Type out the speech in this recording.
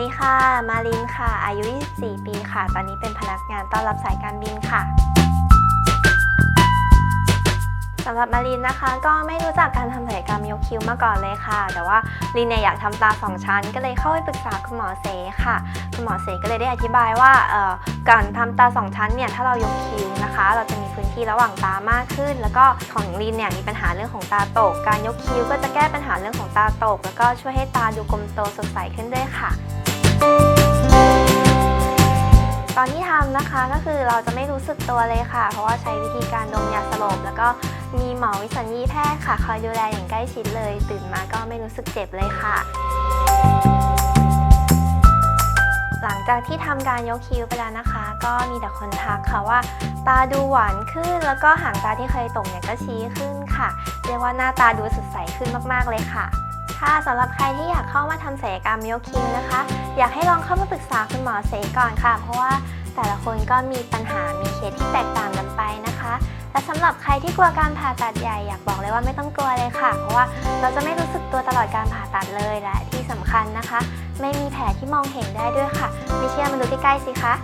ดีค่ะ มารินค่ะ อายุ 24 ปีค่ะ ตอนนี้เป็นพนักงานต้อนรับสายการบินค่ะสำหรับมารินนะคะ ก็ไม่รู้จักการทำศัลยกรรมยกคิ้วมาก่อนเลยค่ะ แต่ว่าลินเนี่ยอยากทำตาสองชั้น ก็เลยเข้าไปปรึกษาคุณหมอเสค่ะ คุณหมอเสก็เลยได้อธิบายว่าเอ่อการทำตาสองชั้นเนี่ยถ้าเรายกคิ้วนะคะ เราจะมีพื้นที่ระหว่างตามากขึ้น แล้วก็ของลินเนี่ยมีปัญหาเรื่องของตาตก การยกคิ้วก็จะแก้ปัญหาเรื่องของตาตก แล้วก็ช่วยให้ตาดูกลมโตสดใสขึ้นด้วยค่ะ ตอนที่ทำนะคะก็คือเราจะไม่รู้สึกตัวเลยค่ะ เพราะว่าใช้วิธีการดมยาสลบ แล้วก็มีหมอวิสัญญีแพทย์ค่ะ คอยดูแลอย่างใกล้ชิดเลย ตื่นมาก็ไม่รู้สึกเจ็บเลยค่ะ หลังจากที่ทำการยกคิ้วไปแล้วนะคะ ก็มีแต่คนทักค่ะว่า ตาดูหวานขึ้น แล้วก็หางตาที่เคยตกเนี่ยก็ชี้ขึ้นค่ะ เรียกว่าหน้าตาดูสดใสขึ้นมากๆเลยค่ะ ค่ะสำหรับใครที่อยากเข้ามาทำศัลยกรรมยกคิ้วนะคะ อยากให้ลองเข้ามาปรึกษาคุณหมอเสก่อนค่ะ เพราะว่าแต่ละคนก็มีปัญหามีเคสที่แตกต่างกันไปนะคะ และสำหรับใครที่กลัวการผ่าตัดใหญ่อยากบอกเลยว่าไม่ต้องกลัวเลยค่ะ เพราะว่าเราจะไม่รู้สึกตัวตลอดการผ่าตัดเลยและที่สำคัญนะคะ ไม่มีแผลที่มองเห็นได้ด้วยค่ะ ไม่เชื่อมาดูใกล้ๆสิคะ